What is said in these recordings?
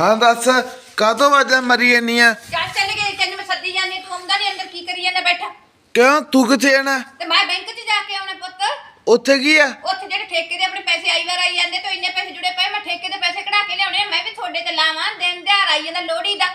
ਹਾਂ ਦੱਸ ਕਾਹਤੋਂ ਵਾਜਾ ਮਰੀ ਜਾਨੀ ਆ? ਚੱਲ ਚੱਲ ਗਏ ਤੈਨੂੰ ਮੈਂ ਸੱਦੀ ਜਾਂਦੀ ਤੂੰ ਆਉਂਦਾ ਨਹੀਂ ਅੰਦਰ ਕੀ ਕਰੀ ਜਾਂਦਾ ਬੈਠਾ? ਕਿਉਂ? ਤੂੰ ਕਿੱਥੇ ਜਾਣਾ? ਤੇ ਮੈਂ ਬੈਂਕ 'ਚ ਜਾ ਕੇ ਆਉਣੇ ਪੁੱਤ। ਉੱਥੇ ਕੀ ਆ? ਉੱਥੇ ਜਿਹੜੇ ਠੇਕੇ ਦੇ ਆਪਣੇ ਪੈਸੇ ਆਈ ਵਾਰ ਆਈ ਜਾਂਦੇ ਤੇ ਇੰਨੇ ਪੈਸੇ ਜੁੜੇ ਪਏ ਮੈਂ ਠੇਕੇ ਦੇ ਪੈਸੇ ਕਢਾ ਕੇ ਲਿਆਉਣੇ ਆ, ਮੈਂ ਵੀ ਤੁਹਾਡੇ ਤੇ ਲਾਵਾਂ ਦਿਨ ਦਿਹਾੜ ਆਈ ਜਾਂਦਾ ਲੋਹੜੀ ਦਾ।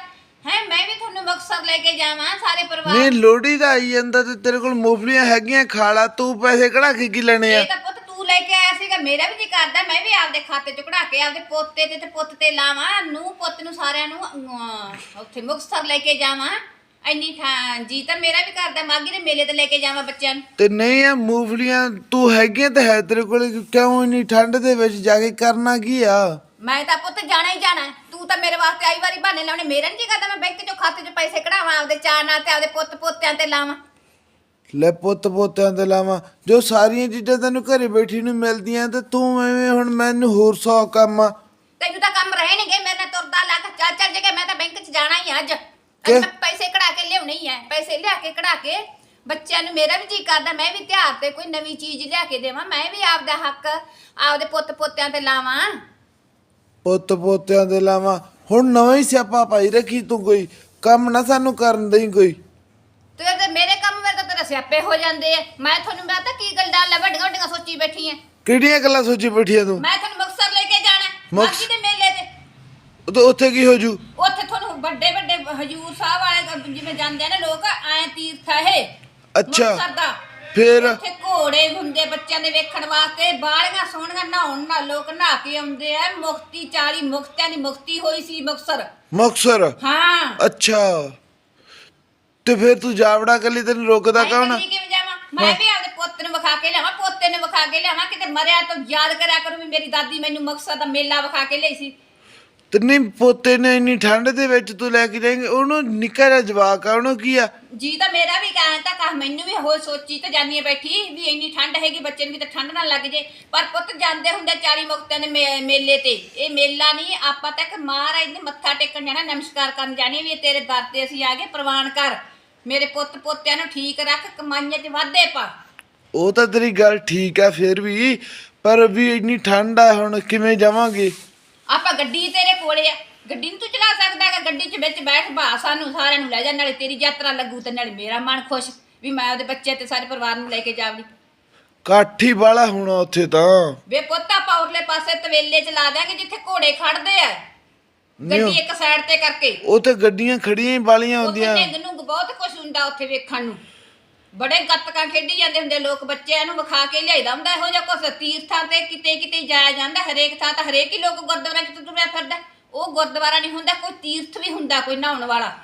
ਹੈ ਮੈਂ ਵੀ ਤੁਹਾਨੂੰ ਮਕਸਦ ਲੈ ਕੇ ਜਾਵਾਂ ਸਾਰੇ ਪਰਿਵਾਰ। ਨਹੀਂ ਲੋੜੀ ਦਾ ਆਈ ਜਾਂਦਾ ਤੇ ਤੇਰੇ ਕੋਲ ਮੂਫਲੀਆਂ ਹੈਗੀਆਂ ਖਾਲਾ ਤੂੰ ਪੈਸੇ ਕਢਾ ਕੇ ਕੀ ਲੈਣੇ ਆ? ਇਹ ਤਾਂ ਤੂੰ ਲੈ ਕੇ ਆਇਆ ਸੀਗਾ ਮੇਰਾ ਵੀ ਜੀ ਕਰਦਾ ਮੈਂ ਵੀ ਆਪਦੇ ਖਾਤੇ ਚ ਕਢਾ ਕੇ ਆਪਦੇ ਪੋਤੇ ਤੇ ਤੇ ਪੁੱਤ ਤੇ ਲਾਵਾਂ ਨੂੰ ਪੁੱਤ ਨੂੰ ਸਾਰਿਆਂ ਨੂੰ ਉੱਥੇ ਮੁਕਤਸਰ ਲੈ ਕੇ ਜਾਵਾਂ। ਇੰਨੀ ਠਾਂ ਜੀ ਤਾਂ ਮੇਰਾ ਵੀ ਕਰਦਾ ਮਾਗੀ ਦੇ ਮੇਲੇ ਤੇ ਲੈ ਕੇ ਜਾਵਾਂ ਬੱਚਿਆਂ ਨੂੰ। ਤੇ ਨਹੀਂ ਆ ਮੂਫਲੀਆਂ ਤੂੰ ਹੈਗੀਆਂ ਤੇ ਹੈ ਤੇਰੇ ਕੋਲ ਕਿਉਂ ਇੰਨੀ ਠੰਡ ਦੇ ਵਿੱਚ ਜਾ ਕੇ ਕਰਨਾ ਕੀ ਆ? ਮੈਂ ਤਾਂ ਪੁੱਤ ਜਾਣਾ ਹੀ ਜਾਣਾ ਹੈ। ਤੂੰ ਤਾਂ ਮੇਰੇ ਵਾਸਤੇ ਆਈ ਵਾਰੀ ਬਹਾਨੇ ਲਾਉਣੇ ਮੇਰਾ ਨਹੀਂ ਕਰਦਾ ਮੈਂ ਬੈਂਕ ਚੋਂ ਖਾਤੇ 'ਚ ਪੈਸੇ ਕਢਾਵਾਂ ਆਪਦੇ ਚਾਅ ਨਾਲ ਤੇ ਆਪਦੇ ਪੁੱਤ ਪੋਤਿਆਂ ਤੇ ਲਾਵਾਂ। ਲੈ ਪੁੱਤ ਪੋਤਿਆਂ ਤੇ ਲਾਵਾਂ ਜੋ ਸਾਰੀਆਂ ਚੀਜ਼ਾਂ ਤੈਨੂੰ ਘਰੇ ਬੈਠੀ ਨੂੰ ਮਿਲਦੀਆਂ ਤੇ ਤੂੰ ਐਵੇਂ ਹੁਣ ਮੈਨੂੰ ਹੋਰ ਸੌ ਕੰਮ ਆ। ਤੈਨੂੰ ਤਾਂ ਕੰਮ ਰਹੇ ਨਹੀਂਗੇ ਮੇਰੇ ਨਾਲ ਤੁਰਦਾ ਲੱਗ ਚੱਲ ਚੱਲ ਜਗੇ ਮੈਂ ਤਾਂ ਬੈਂਕ 'ਚ ਜਾਣਾ ਹੀ ਆ ਅੱਜ। ਕਿ? ਅੱਜ ਮੈਂ ਪੈਸੇ ਕਢਾ ਕੇ ਲਿਆਉਣੇ ਹੀ ਆ ਪੈਸੇ ਲਿਆ ਕੇ ਕਢਾ ਕੇ। ਬੱਚਿਆਂ ਨੂੰ ਮੇਰਾ ਵੀ ਜੀ ਕਰਦਾ ਮੈਂ ਵੀ ਤਿਉਹਾਰ ਤੇ ਕੋਈ ਨਵੀਂ ਚੀਜ਼ ਲਿਆ ਕੇ ਦੇਵਾਂ ਮੈਂ ਵੀ ਆਪਦਾ ਹੱਕ ਆਪਦੇ ਪੁੱਤ ਪੋਤਿਆਂ ਤੇ ਲਾਵਾਂ। ਪੁੱਤ ਪੋਤਿਆਂ ਦੇ ਲਾਵਾਂ ਹੁਣ ਨਵਾਂ ਹੀ ਸਿਆਪਾ ਪਾਈ ਰੱਖੀ ਤੂੰ ਕੋਈ ਕੰਮ ਨਾ ਸਾਨੂੰ ਕਰਨ ਦੇਈ ਕੋਈ। ਤੇ ਤੇ ਮੇਰੇ ਤਾਂ ਸਿਆਪੇ ਹੋ ਜਾਂਦੇ ਆ। ਮੈਂ ਤੁਹਾਨੂੰ ਮੈਂ ਤਾਂ ਕੀ ਗੱਲ ਡਾਲ ਵੱਡੀਆਂ ਵੱਡੀਆਂ ਸੋਚੀ ਬੈਠੀ ਆ। ਕਿਹੜੀਆਂ ਗੱਲਾਂ ਸੋਚੀ ਬੈਠੀ ਆ ਤੂੰ? ਮੈਂ ਤੁਹਾਨੂੰ ਮੁਕਤਸਰ ਲੈ ਕੇ ਜਾਣਾ ਮਾਗੀ ਦੇ ਮੇਲੇ ਤੇ। ਤੇ ਉੱਥੇ ਕੀ ਹੋ ਜੂ? ਉੱਥੇ ਤੁਹਾਨੂੰ ਵੱਡੇ ਵੱਡੇ ਹਜੂਰ ਸਾਹਿਬ ਵਾਲੇ ਜਿਵੇਂ ਜਾਂਦੇ ਆ ਨਾ ਲੋਕ ਐ ਤੀਰਥ ਹੈ ਇਹ। ਅੱਛਾ। ਮੁਕਤਸਰ ਦਾ। ਫਿਰ? ਉੱਥੇ ਘੋੜੇ ਹੁੰਦੇ ਬੱਚਿਆਂ ਦੇ ਵੇਖਣ ਵਾਸਤੇ ਬਾਲੀਆਂ ਸੋਹਣੀਆਂ ਨਹਾਉਣ ਨਾਲ ਲੋਕ ਨਹਾ ਕੇ ਆਉਂਦੇ ਆ। ਮੁਕਤੀ 40 ਮੁਕਤਿਆਂ ਦੀ ਮੁਕਤੀ ਹੋਈ ਸੀ ਮੁਕਤਸਰ। ਮੁਕਸਰ ਹਾਂ। ਅੱਛਾ। ਤੇ ਫਿਰ ਤੂੰ ਜਾਵੜਾ ਕੱਲੀ ਤੈਨੂੰ ਰੋਕਦਾ ਮੈਂ ਕੌਣ ਇਕੱਲੀ ਕਿਵੇਂ ਜਾਵਾਂ? ਮੈਂ ਵੀ ਆਪਦੇ ਪੁੱਤ ਨੂੰ ਵਿਖਾ ਕੇ ਲਿਆਵਾਂ ਪੋਤੇ ਨੂੰ ਵਿਖਾ ਕੇ ਲਿਆਵਾਂ ਕਿਤੇ ਮਰਿਆ ਤਾਂ ਯਾਦ ਕਰਿਆ ਕਰੂ ਵੀ ਮੇਰੀ ਦਾਦੀ ਮੈਨੂੰ ਮੁਕਤਸਰ ਦਾ ਮੇਲਾ ਵਿਖਾ ਕੇ ਲਈ ਸੀ। ਤੇ ਨਹੀਂ ਪੋਤੇ ਨੇ ਇੰਨੀ ਠੰਡ ਦੇ ਵਿੱਚ ਤੂੰ ਲੈ ਕੇ ਜਾਏਂਗੇ ਉਹਨੂੰ ਨਿੱਕਾ ਜਿਹਾ ਜਵਾਕ ਆ ਉਹਨੂੰ ਕੀ ਆ? ਜੀ ਤਾਂ ਮੇਰਾ ਵੀ ਕਹਿਣ ਤਾਂ ਕਹ ਮੈਨੂੰ ਵੀ ਹੋ ਸੋਚੀ ਤਾਂ ਜਾਨੀ ਆ ਬੈਠੀ ਵੀ ਇੰਨੀ ਠੰਡ ਹੈਗੀ ਬੱਚੇ ਨੂੰ ਵੀ ਤਾਂ ਠੰਡ ਨਾ ਲੱਗ ਜੇ। ਪਰ ਪੁੱਤ ਜਾਂਦੇ ਹੁੰਦੇ 40 ਮੁਕਤਿਆਂ ਦੇ ਮੇ- ਮੇਲੇ ਤੇ। ਇਹ ਮੇਲਾ ਨਹੀਂ ਆਪਾਂ ਤਾਂ ਇੱਕ ਮਹਾਰਾਜ ਦੇ ਮੱਥਾ ਟੇਕਣ ਜਾਣਾ ਨਮਸਕਾਰ ਕਰਨ ਜਾਣੀ ਵੀ ਇਹ ਤੇਰੇ ਦਰ ਤੇ ਅਸੀਂ ਆ ਗਏ ਪ੍ਰਵਾਨ ਕਰ। ਮੇਰੇ ਪੁੱਤ ਪੋਤਿਆਂ ਨੂੰ ਠੀਕ ਰੱਖ ਕਮਾਈਆਂ 'ਚ ਵਾਧੇ ਪਾ। ਉਹ ਤਾਂ ਤੇਰੀ ਗੱਲ ਠੀਕ ਆ ਫਿਰ ਵੀ ਪਰ ਵੀ ਇੰਨੀ ਠੰਡ ਆ ਹੁਣ ਕਿਵੇਂ ਜਾਵਾਂਗੇ? ਆਪਾਂ ਗੱਡੀ ਤੇਰੇ ਕੋਲੇ ਆ। ਗੱਡੀ ਨੂੰ ਤੂੰ ਚਲਾ ਸਕਦਾ ਹੈਗਾ ਗੱਡੀ 'ਚ ਵਿੱਚ ਬੈਠ ਭਾ ਸਾਨੂੰ ਸਾਰਿਆਂ ਨੂੰ ਲੈ ਜਾ ਨਾਲੇ ਤੇਰੀ ਯਾਤਰਾ ਲੱਗੂ ਤੇ ਨਾਲੇ ਮੇਰਾ ਮਨ ਖੁਸ਼ ਵੀ ਮੈਂ ਉਹਦੇ ਬੱਚੇ ਤੇ ਸਾਰੇ ਪਰਿਵਾਰ ਨੂੰ ਲੈ ਕੇ ਜਾਵੜੀ। ਕਾਠੀ ਵਾਲਾ ਹੋਣਾ ਉੱਥੇ ਤਾਂ। ਵੇ ਪੁੱਤ ਆਪਾਂ ਉਰਲੇ ਪਾਸੇ ਤਵੇਲੇ ਚ ਲਾ ਦਿਆਂਗੇ ਜਿੱਥੇ ਘੋੜੇ ਖੜਦੇ ਆ। ਨਹੀਂ ਗੱਡੀ ਇੱਕ ਸਾਈਡ ਤੇ ਕਰਕੇ। ਉਹ ਤੇ ਗੱਡੀਆਂ ਖੜੀਆਂ ਹੀ ਵਾਲੀਆਂ ਹੁੰਦੀਆਂ। ਨੂੰ ਬਹੁਤ ਕੁਝ ਹੁੰਦਾ ਉੱਥੇ ਵੇਖਣ ਨੂੰ ਬੜੇ ਗੱਤਕਾਂ ਖੇਡੀ ਜਾਂਦੇ ਹੁੰਦੇ ਲੋਕ ਬੱਚਿਆਂ ਨੂੰ ਵਿਖਾ ਕੇ ਲਿਆਈਦਾ ਹੁੰਦਾ ਇਹੋ ਜਿਹਾ ਕੁਛ ਤੀਰਥਾਂ ਤੇ ਕਿਤੇ ਕਿਤੇ ਜਾਇਆ ਜਾਂਦਾ ਹਰੇਕ ਥਾਂ ਤਾਂ ਹਰੇਕ ਹੀ ਲੋਕ ਗੁਰਦੁਆਰਾ ਚ ਤੁਰਿਆ ਫਿਰਦਾ ਉਹ ਗੁਰਦੁਆਰਾ ਨਹੀਂ ਹੁੰਦਾ ਕੋਈ ਤੀਰਥ ਵੀ ਹੁੰਦਾ ਕੋਈ ਨਹਾਉਣ ਵਾਲਾ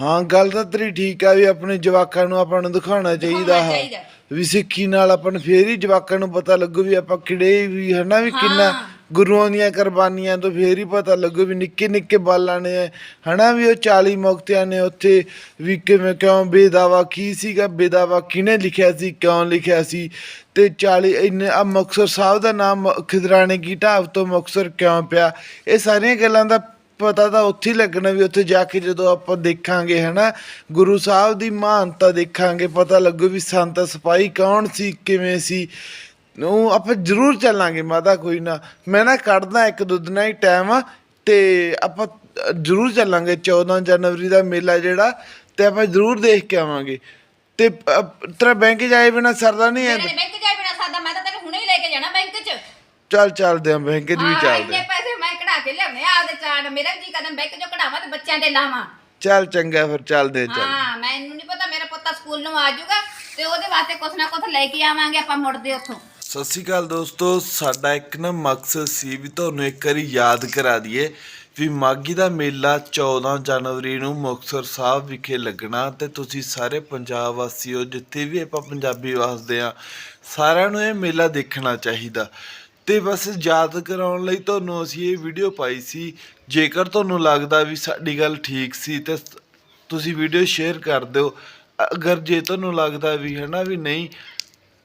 ਹਾਂ ਗੱਲ ਤਾਂ ਤੇਰੀ ਠੀਕ ਆ ਵੀ ਆਪਣੇ ਜਵਾਕਾਂ ਨੂੰ ਆਪਾਂ ਨੂੰ ਦਿਖਾਉਣਾ ਚਾਹੀਦਾ ਹੈ ਚਾਹੀਦਾ। ਵੀ ਸਿੱਖੀ ਨਾਲ ਆਪਾਂ ਨੂੰ ਫੇਰ ਹੀ ਜਵਾਕਾਂ ਨੂੰ ਪਤਾ ਲੱਗੂ ਵੀ ਆਪਾਂ ਕਿਹੜੇ ਵੀ ਹਨਾ ਵੀ ਕਿੰਨਾ। ਗੁਰੂਆਂ ਦੀਆਂ ਕੁਰਬਾਨੀਆਂ ਤੋਂ ਫੇਰ ਹੀ ਪਤਾ ਲੱਗੂ ਵੀ ਨਿੱਕੇ ਨਿੱਕੇ ਬਾਲਾਂ ਨੇ, ਹਨਾ ਵੀ ਉਹ 40 ਮੁਕਤਿਆਂ ਨੇ ਉੱਥੇ ਵੀ ਕਿਵੇਂ ਕਿਉਂ ਬੇਦਾਵਾ ਕੀ ਸੀਗਾ, ਬੇਦਾਵਾ ਕਿਹਨੇ ਲਿਖਿਆ ਸੀ, ਕਿਉਂ ਲਿਖਿਆ ਸੀ ਤੇ 40 ਇੰਨੇ ਆ ਮੁਕਤਸਰ ਸਾਹਿਬ ਦਾ ਨਾਮ ਖਿਦਰਾਣੇ ਕੀ ਢਾਬ ਤੋਂ ਮੁਕਤਸਰ ਕਿਉਂ ਪਿਆ? ਇਹ ਸਾਰੀਆਂ ਗੱਲਾਂ ਦਾ ਪਤਾ ਤਾਂ ਉੱਥੇ ਹੀ ਲੱਗਣਾ ਵੀ ਉੱਥੇ ਜਾ ਕੇ ਜਦੋਂ ਆਪਾਂ ਦੇਖਾਂਗੇ, ਹਨਾ, ਗੁਰੂ ਸਾਹਿਬ ਦੀ ਮਹਾਨਤਾ ਦੇਖਾਂਗੇ, ਪਤਾ ਲੱਗੂ ਵੀ ਸੰਤ ਸਿਪਾਹੀ ਕੌਣ ਸੀ, ਕਿਵੇਂ ਸੀ। ਉਹ ਆਪਾਂ ਜ਼ਰੂਰ ਚੱਲਾਂਗੇ ਮਾਤਾ ਕੋਈ ਨਾ। ਮੈਂ ਨਾ ਕੱਢਦਾ ਇੱਕ ਦੋ ਦਿਨਾਂ ਹੀ ਟਾਈਮ ਤੇ ਆਪਾਂ ਜ਼ਰੂਰ ਚੱਲਾਂਗੇ। 14 ਜਨਵਰੀ ਦਾ ਮੇਲਾ ਜਿਹੜਾ ਤੇ ਆਪਾਂ ਜ਼ਰੂਰ ਦੇਖ ਕੇ ਆਵਾਂਗੇ। ਤੇ ਅ, ਤੇਰਾ ਬੈਂਕ ਜਾਏ ਬਿਨਾ ਸਰਦਾ ਨਹੀਂ ਹੈ? ਮੇਰੇ ਬੈਂਕ ਜਾਏ ਬਿਨਾ ਸਾਦਾ ਮੈਂ ਤਾਂ ਤੈਨੂੰ ਹੁਣੇ ਹੀ ਲੈ ਕੇ ਜਾਣਾ ਬੈਂਕ 'ਚ। ਚੱਲ ਚੱਲਦੇ ਆਂ ਬੈਂਕ 'ਚ ਵੀ ਹਾਂ, ਚੱਲਦੇ ਇੰਨੇ ਆਂ। ਪੈਸੇ ਮੈਂ ਕਢਾ ਕੇ ਲਿਆਉਣੇ ਆ ਆਪਦੇ ਚਾਰ ਮੇਰਾ ਜੀ ਕਦਮ ਬੈਂਕ 'ਚੋਂ ਕਢਾਵਾਂ ਤੇ ਬੱਚਿਆਂ ਦੇ ਲਾਵਾਂ? ਚੱਲ ਚੰਗਾ ਫਿਰ ਚੱਲਦੇ ਆਂ, ਚੱਲ। ਹਾਂ ਮੈਨੂੰ ਨਹੀਂ ਪਤਾ ਮੇਰਾ ਪੁੱਤਾ ਸਕੂਲ ਨੂੰ ਆ ਜਾਊਗਾ ਤੇ ਉਹਦੇ ਵਾਸਤੇ ਕੁਛ ਨਾ ਕੁਛ ਲੈ ਕੇ ਆਵਾਂਗੇ ਆਪਾਂ ਮੁੜਦੇ ਉੱਥੋਂ। ਸਤਿ ਸ਼੍ਰੀ ਅਕਾਲ ਦੋਸਤੋ, ਸਾਡਾ ਇੱਕ ਨਾ ਮਕਸਦ ਸੀ ਵੀ ਤੁਹਾਨੂੰ ਇੱਕ ਵਾਰੀ ਯਾਦ ਕਰਾ ਦਈਏ ਵੀ ਮਾਗੀ ਦਾ ਮੇਲਾ 14 ਜਨਵਰੀ ਨੂੰ ਮੁਕਤਸਰ ਸਾਹਿਬ ਵਿਖੇ ਲੱਗਣਾ ਤੇ ਤੁਸੀਂ ਸਾਰੇ ਪੰਜਾਬ ਵਾਸੀਓ ਜਿੱਥੇ ਵੀ ਆਪਾਂ ਪੰਜਾਬੀ ਵਸਦੇ ਆ ਸਾਰਿਆਂ ਨੂੰ ਇਹ ਮੇਲਾ ਦੇਖਣਾ ਚਾਹੀਦਾ। ਤੇ ਬਸ ਯਾਦ ਕਰਾਉਣ ਲਈ ਤੁਹਾਨੂੰ ਅਸੀਂ ਇਹ ਵੀਡੀਓ ਪਾਈ ਸੀ, ਜੇਕਰ ਤੁਹਾਨੂੰ ਲੱਗਦਾ ਵੀ ਸਾਡੀ ਗੱਲ ਠੀਕ ਸੀ ਤੇ ਤੁਸੀਂ ਵੀਡੀਓ ਸ਼ੇਅਰ ਕਰ ਦਿਓ। ਅਗਰ ਜੇ ਤੁਹਾਨੂੰ ਲੱਗਦਾ ਵੀ ਹੈ ਨਾ ਵੀ ਨਹੀਂ,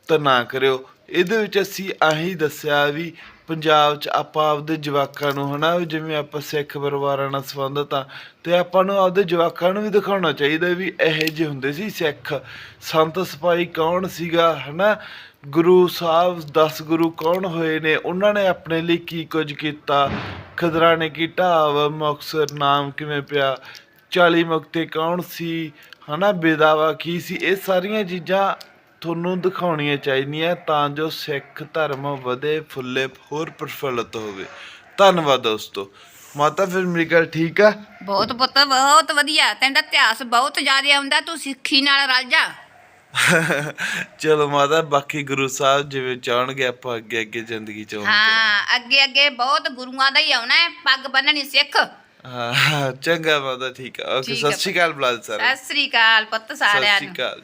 ਤਾਂ ਨਾ ਕਰਿਓ। ਇਹਦੇ ਵਿੱਚ ਅਸੀਂ ਆਹੀ ਦੱਸਿਆ ਵੀ ਪੰਜਾਬ 'ਚ ਆਪਾਂ ਆਪਦੇ ਜਵਾਕਾਂ ਨੂੰ ਹਨਾ, ਵੀ ਜਿਵੇਂ ਆਪਾਂ ਸਿੱਖ ਪਰਿਵਾਰਾਂ ਨਾਲ ਸੰਬੰਧਿਤ ਆ, ਤੇ ਆਪਾਂ ਨੂੰ ਆਪਦੇ ਜਵਾਕਾਂ ਨੂੰ ਵੀ ਦਿਖਾਉਣਾ ਚਾਹੀਦਾ ਵੀ ਇਹੋ ਜਿਹੇ ਹੁੰਦੇ ਸੀ ਸਿੱਖ। ਸੰਤ ਸਿਪਾਹੀ ਕੌਣ ਸੀਗਾ, ਹਨਾ? ਗੁਰੂ ਸਾਹਿਬ 10 ਗੁਰੂ ਕੌਣ ਹੋਏ ਨੇ? ਉਹਨਾਂ ਨੇ ਆਪਣੇ ਲਈ ਕੀ ਕੁਝ ਕੀਤਾ? ਖਦਰਾਣੇ ਕੀ ਢਾਬ ਮੁਕਤਸਰ, ਨਾਮ ਕਿਵੇਂ ਪਿਆ? 40 ਮੁਕਤੇ ਕੌਣ ਸੀ? ਹਨਾ, ਬੇਦਾਵਾ ਕੀ ਸੀ? ਇਹ ਸਾਰੀਆਂ ਚੀਜ਼ਾਂ ਤੁਹਾਨੂੰ ਦਿਖਾਉਣੀਆਂ ਚਾਹੀਦੀਆਂ ਤਾਂ ਜੋ ਸਿੱਖ ਧਰਮ ਵਧੇ ਫੁੱਲੇ ਹੋਰ ਪ੍ਰਫੁੱਲਤ ਹੋਵੇ। ਧੰਨਵਾਦ ਦੋਸਤੋ। ਮਾਤਾ ਫਿਰ ਮੇਰੀ ਗੱਲ ਠੀਕ ਆ? ਬਹੁਤ ਪੁੱਤ ਬਹੁਤ ਵਧੀਆ। ਤੈਨੂੰ ਤਾਂ ਇਤਿਹਾਸ ਬਹੁਤ ਜ਼ਿਆਦਾ ਆਉਂਦਾ ਤੂੰ ਸਿੱਖੀ ਨਾਲ ਰਲ ਜਾ। ਚਲੋ ਮਾਤਾ ਬਾਕੀ ਗੁਰੂ ਸਾਹਿਬ ਜਿਵੇਂ ਚਾਹਣਗੇ ਆਪਾਂ ਅੱਗੇ ਅੱਗੇ ਜ਼ਿੰਦਗੀ ਚ ਹਾਂ ਅੱਗੇ ਅੱਗੇ ਬਹੁਤ ਗੁਰੂਆਂ ਦਾ ਹੀ ਆਉਣਾ ਹੈ ਪੱਗ ਬੰਨਣੀ ਸਿੱਖ। ਹਾਂ ਚੰਗਾ ਮਾਤਾ ਠੀਕ ਆ। ਓਕੇ। ਸਤਿ ਸ਼੍ਰੀ ਅਕਾਲ ਬਲਾਦ ਸਰ ਸਤਿ ਸ੍ਰੀ ਅਕਾਲ ਪੁੱਤ ਸਤਿ ਸਾਰਿਆਂ ਸ਼੍ਰੀ ਨੂੰ ਅਕਾਲ।